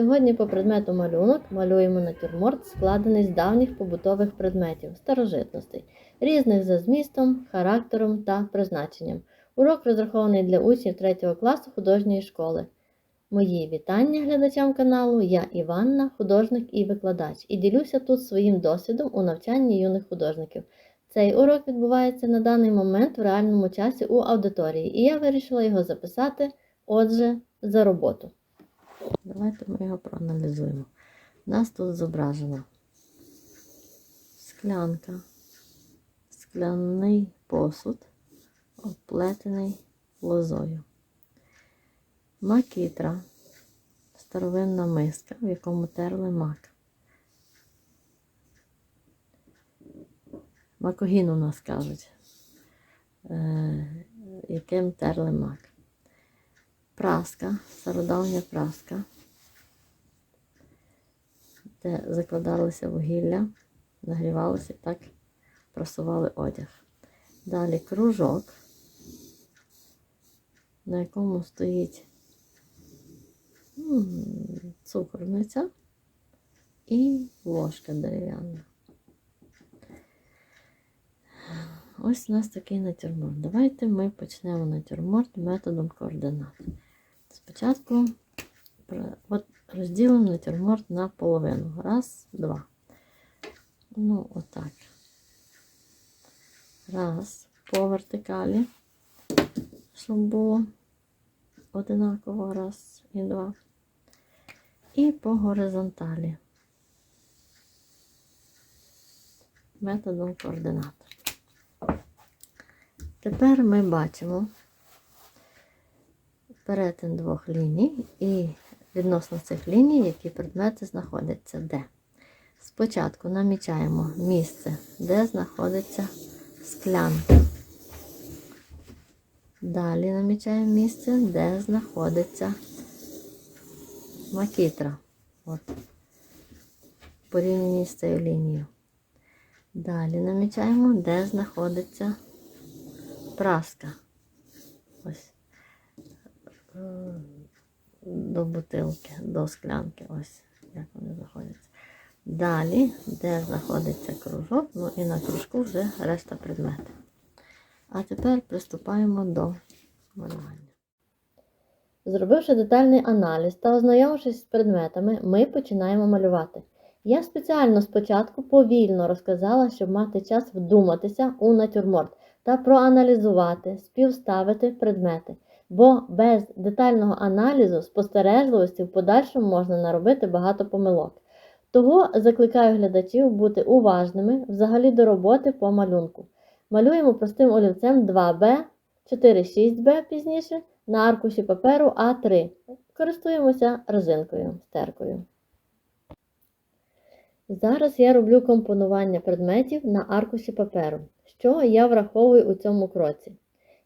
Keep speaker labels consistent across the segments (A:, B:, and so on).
A: Сьогодні по предмету малюнок малюємо натюрморт, складений з давніх побутових предметів, старожитностей, різних за змістом, характером та призначенням. Урок розрахований для учнів 3 класу художньої школи. Мої вітання глядачам каналу. Я Іванна, художник і викладач, і ділюся тут своїм досвідом у навчанні юних художників. Цей урок відбувається на даний момент в реальному часі у аудиторії, і я вирішила його записати, отже, за роботу. Давайте ми його проаналізуємо. У нас тут зображена склянка, скляний посуд, оплетений лозою. Макітра, старовинна миска, в якому терли мак. Макогін у нас кажуть, е, яким терли мак. Праска, стародавня праска, де закладалося вугілля, нагрівалося і так просували одяг. Далі кружок, на якому стоїть цукорниця і ложка дерев'яна. Ось у нас такий натюрморт. Давайте ми почнемо натюрморт методом координат. Спочатку от розділимо натюрморт на половину. Раз, два. Ну, отак. Раз, по вертикалі, щоб було одинаково. Раз і два. І по горизонталі. Методом координат. Тепер ми бачимо перетин двох ліній і відносно цих ліній, які предмети знаходяться де. Спочатку намічаємо місце, де знаходиться склянка. Далі намічаємо місце, де знаходиться макітра. От. Порівняні з цією лінією. Далі намічаємо, де знаходиться праска. Е, До бутилки, до склянки. Ось як вони знаходяться. Далі, де знаходиться кружок, ну і на кружку вже решта предметів. А тепер приступаємо до малювання. Зробивши детальний аналіз та ознайомившись з предметами, ми починаємо малювати. Я спеціально спочатку повільно розказала, щоб мати час вдуматися у натюрморт та проаналізувати, співставити предмети. Бо без детального аналізу, спостережливості в подальшому можна наробити багато помилок. Того закликаю глядачів бути уважними взагалі до роботи по малюнку. Малюємо простим олівцем 2Б, 4-6Б пізніше на аркуші паперу А3. Користуємося резинкою, стеркою. Зараз я роблю компонування предметів на аркуші паперу. Що я враховую у цьому кроці?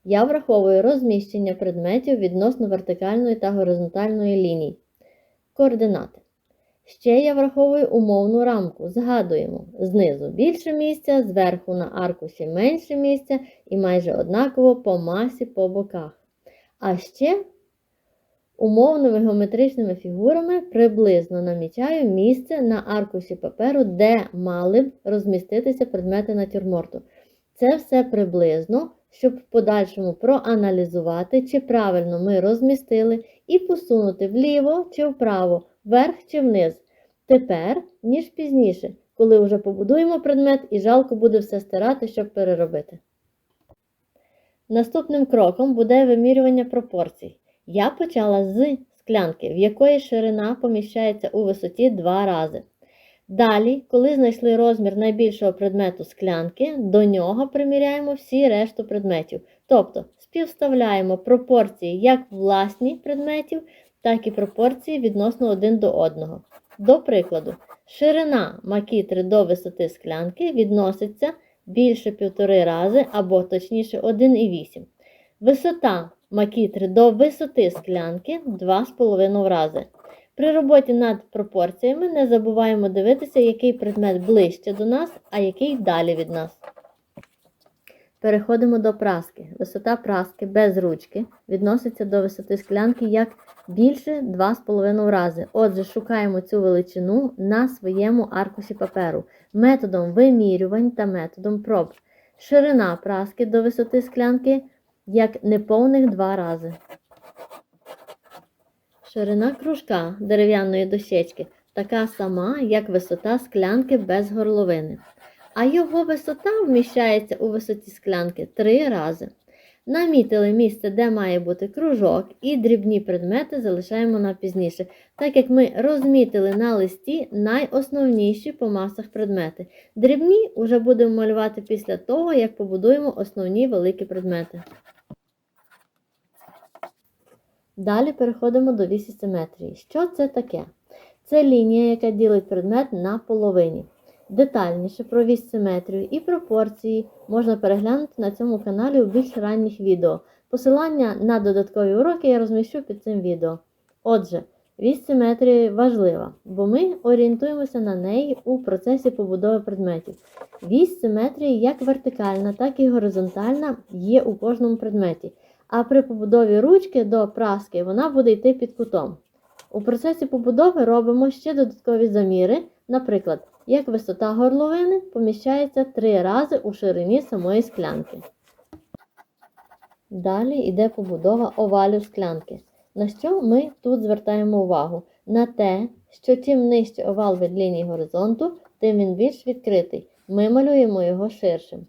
A: Я враховую розміщення предметів відносно вертикальної та горизонтальної ліній. Координати. Ще я враховую умовну рамку. Згадуємо, знизу більше місця, зверху на аркуші менше місця і майже однаково по масі по боках. А ще умовними геометричними фігурами приблизно намічаю місце на аркуші паперу, де мали б розміститися предмети натюрморту. Це все приблизно, щоб в подальшому проаналізувати, чи правильно ми розмістили, і посунути вліво чи вправо, вверх чи вниз. Тепер, ніж пізніше, коли вже побудуємо предмет і жалко буде все стирати, щоб переробити. Наступним кроком буде вимірювання пропорцій. Я почала з склянки, в якої ширина поміщається у висоті 2 рази. Далі, коли знайшли розмір найбільшого предмету склянки, до нього приміряємо всі решту предметів. Тобто співставляємо пропорції як власні предметів, так і пропорції відносно один до одного. До прикладу, ширина макітри до висоти склянки відноситься більше півтори рази або точніше 1,8. Висота макітри до висоти склянки 2,5 рази. При роботі над пропорціями не забуваємо дивитися, який предмет ближче до нас, а який далі від нас. Переходимо до праски. Висота праски без ручки відноситься до висоти склянки як більше 2,5 рази. Отже, шукаємо цю величину на своєму аркуші паперу методом вимірювань та методом проб. Ширина праски до висоти склянки як неповних 2 рази. Ширина кружка дерев'яної дощечки така сама, як висота склянки без горловини. А його висота вміщається у висоті склянки 3 рази. Намітили місце, де має бути кружок, і дрібні предмети залишаємо на пізніше, так як ми розмітили на листі найосновніші по масах предмети. Дрібні вже будемо малювати після того, як побудуємо основні великі предмети. Далі переходимо до вісі симетрії. Що це таке? Це лінія, яка ділить предмет на половині. Детальніше про вісь симетрію і пропорції можна переглянути на цьому каналі у більш ранніх відео. Посилання на додаткові уроки я розміщу під цим відео. Отже, вісь симетрії важлива, бо ми орієнтуємося на неї у процесі побудови предметів. Вісь симетрії як вертикальна, так і горизонтальна є у кожному предметі. А при побудові ручки до праски вона буде йти під кутом. У процесі побудови робимо ще додаткові заміри, наприклад, як висота горловини поміщається 3 рази у ширині самої склянки. Далі йде побудова овалю склянки. На що ми тут звертаємо увагу? На те, що чим нижче овал від лінії горизонту, тим він більш відкритий. Ми малюємо його ширшим.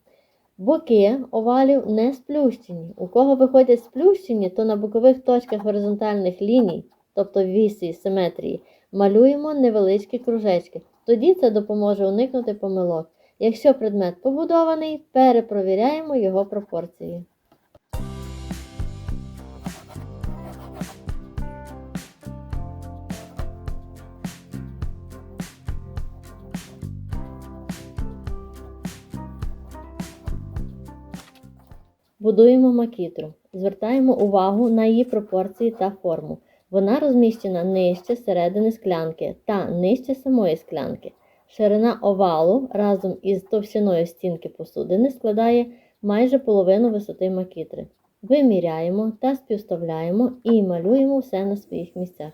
A: Боки овалів не сплющені. У кого виходять сплющені, то на бокових точках горизонтальних ліній, тобто вісі симетрії, малюємо невеличкі кружечки. Тоді це допоможе уникнути помилок. Якщо предмет побудований, перепровіряємо його пропорції. Будуємо макітру. Звертаємо увагу на її пропорції та форму. Вона розміщена нижче середини склянки та нижче самої склянки. Ширина овалу разом із товщиною стінки посудини складає майже половину висоти макітри. Виміряємо та співставляємо і малюємо все на своїх місцях.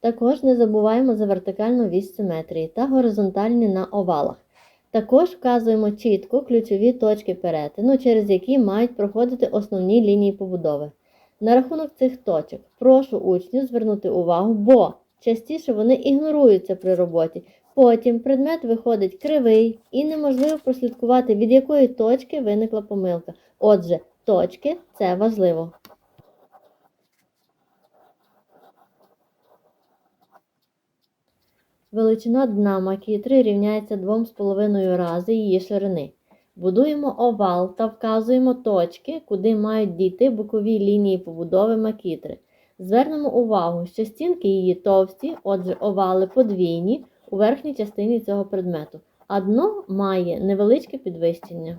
A: Також не забуваємо за вертикальну вісь симетрії та горизонтальні на овалах. Також вказуємо чітко ключові точки перетину, через які мають проходити основні лінії побудови. На рахунок цих точок прошу учнів звернути увагу, бо частіше вони ігноруються при роботі. Потім предмет виходить кривий і неможливо прослідкувати, від якої точки виникла помилка. Отже, точки це важливо. Величина дна макітри рівняється 2,5 рази її ширини. Будуємо овал та вказуємо точки, куди мають дійти бокові лінії побудови макітри. Звернемо увагу, що стінки її товсті, отже, овали подвійні у верхній частині цього предмету, а дно має невеличке підвищення.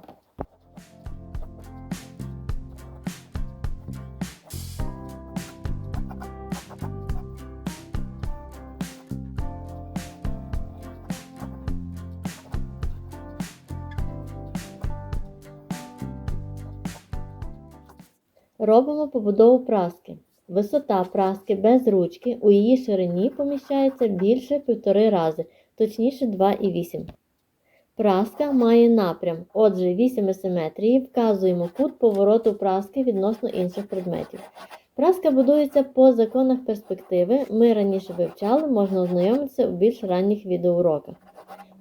A: Робимо побудову праски. Висота праски без ручки у її ширині поміщається більше 1,5 рази, точніше 2,8. Праска має напрям, отже, вісіми симетрії вказуємо кут повороту праски відносно інших предметів. Праска будується по законах перспективи. Ми раніше вивчали, можна ознайомитися у більш ранніх відеоуроках.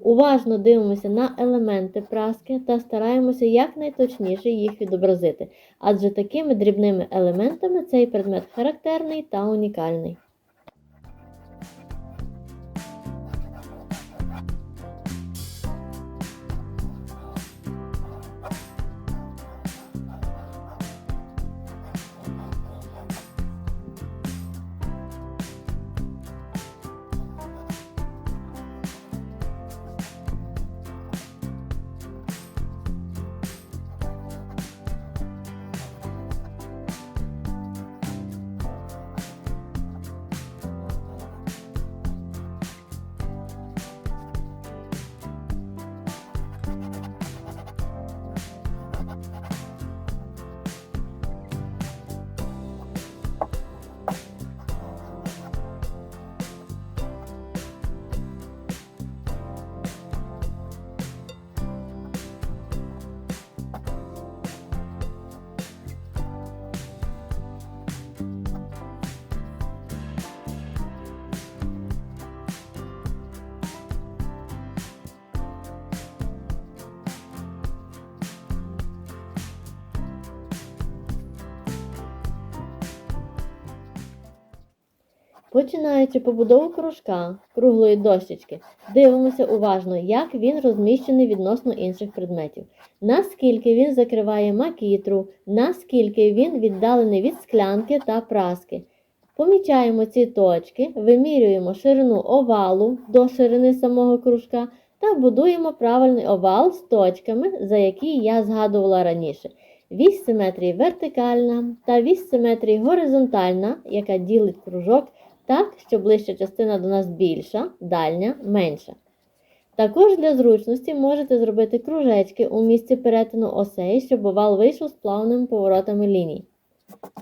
A: Уважно дивимося на елементи праски та стараємося якнайточніше їх відобразити, адже такими дрібними елементами цей предмет характерний та унікальний. Починаючи побудову кружка круглої дощечки, дивимося уважно, як він розміщений відносно інших предметів, наскільки він закриває макітру, наскільки він віддалений від склянки та праски. Помічаємо ці точки, вимірюємо ширину овалу до ширини самого кружка та будуємо правильний овал з точками, за які я згадувала раніше. Вісь симетрії вертикальна та вісь симетрії горизонтальна, яка ділить кружок так, що ближча частина до нас більша, дальня менша. Також для зручності можете зробити кружечки у місці перетину осей, щоб овал вийшов з плавними поворотами ліній.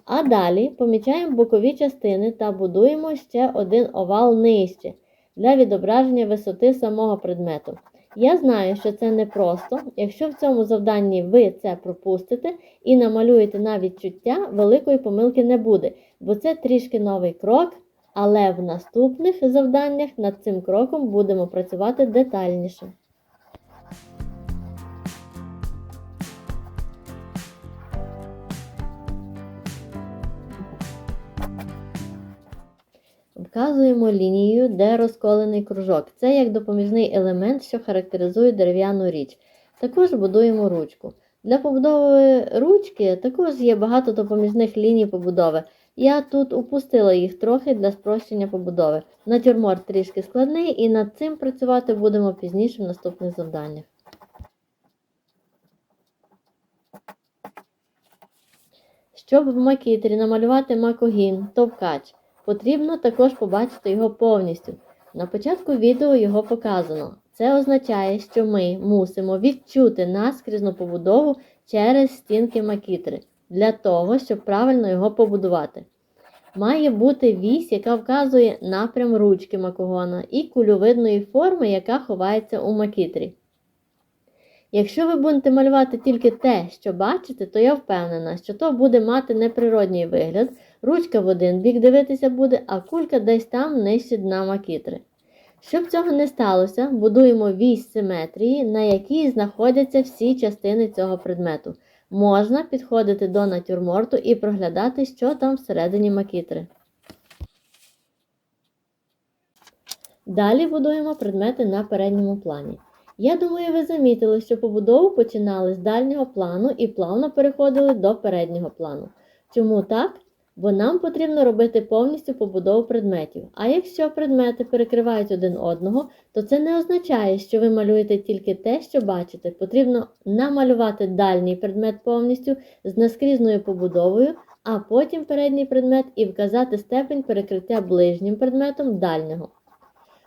A: А далі помічаємо бокові частини та будуємо ще один овал нижче для відображення висоти самого предмету. Я знаю, що це непросто. Якщо в цьому завданні ви це пропустите і намалюєте на відчуття, великої помилки не буде, бо це трішки новий крок, але в наступних завданнях над цим кроком будемо працювати детальніше. Вказуємо лінією, де розколений кружок. Це як допоміжний елемент, що характеризує дерев'яну річ. Також будуємо ручку. Для побудови ручки також є багато допоміжних ліній побудови. Я тут упустила їх трохи для спрощення побудови. Натюрморт трішки складний і над цим працювати будемо пізніше в наступних завданнях. Щоб в макітрі намалювати макогін, товкач, потрібно також побачити його повністю. На початку відео його показано. Це означає, що ми мусимо відчути наскрізну побудову через стінки макітри для того, щоб правильно його побудувати. Має бути вісь, яка вказує напрям ручки макогона, і кульовидної форми, яка ховається у макітрі. Якщо ви будете малювати тільки те, що бачите, то я впевнена, що то буде мати неприродній вигляд, ручка в один бік дивитися буде, а кулька десь там нижче дна макітри. Щоб цього не сталося, будуємо вісь симетрії, на якій знаходяться всі частини цього предмету. Можна підходити до натюрморту і проглядати, що там всередині макітри. Далі будуємо предмети на передньому плані. Я думаю, ви замітили, що побудову починали з дальнього плану і плавно переходили до переднього плану. Чому так? Бо нам потрібно робити повністю побудову предметів. А якщо предмети перекривають один одного, то це не означає, що ви малюєте тільки те, що бачите. Потрібно намалювати дальній предмет повністю з наскрізною побудовою, а потім передній предмет і вказати степень перекриття ближнім предметом дальнього.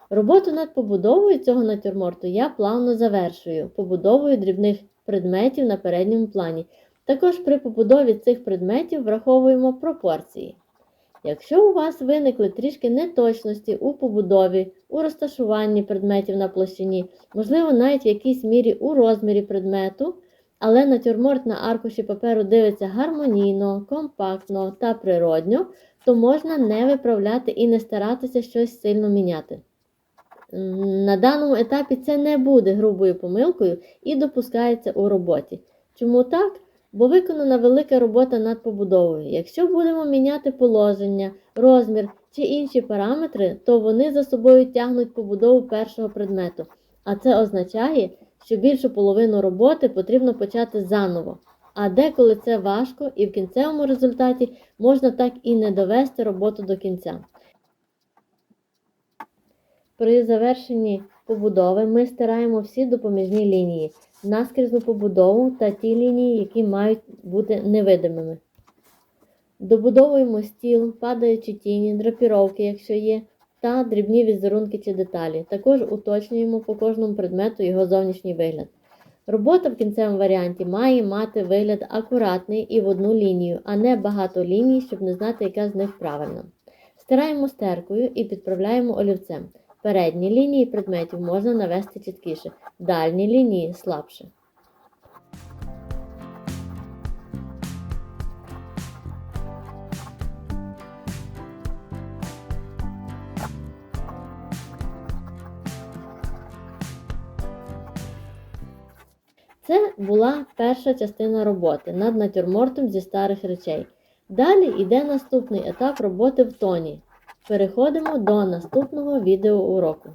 A: Роботу над побудовою цього натюрморту я плавно завершую побудовою дрібних предметів на передньому плані. Також при побудові цих предметів враховуємо пропорції. Якщо у вас виникли трішки неточності у побудові, у розташуванні предметів на площині, можливо, навіть в якійсь мірі у розмірі предмету, але натюрморт на аркуші паперу дивиться гармонійно, компактно та природньо, то можна не виправляти і не старатися щось сильно міняти. На даному етапі це не буде грубою помилкою і допускається у роботі. Чому так? Бо виконана велика робота над побудовою. Якщо будемо міняти положення, розмір чи інші параметри, то вони за собою тягнуть побудову першого предмету. А це означає, що більшу половину роботи потрібно почати заново. А деколи це важко і в кінцевому результаті можна так і не довести роботу до кінця. При завершенні побудови ми стираємо всі допоміжні лінії, наскрізну побудову та ті лінії, які мають бути невидимими. Добудовуємо стіл, падаючі тіні, драпіровки, якщо є, та дрібні візерунки чи деталі. Також уточнюємо по кожному предмету його зовнішній вигляд. Робота в кінцевому варіанті має мати вигляд акуратний і в одну лінію, а не багато ліній, щоб не знати, яка з них правильна. Стираємо стеркою і підправляємо олівцем. Передні лінії предметів можна навести чіткіше, дальні лінії слабше. Це була перша частина роботи над натюрмортом зі старих речей. Далі йде наступний етап роботи в тоні. Переходимо до наступного відеоуроку.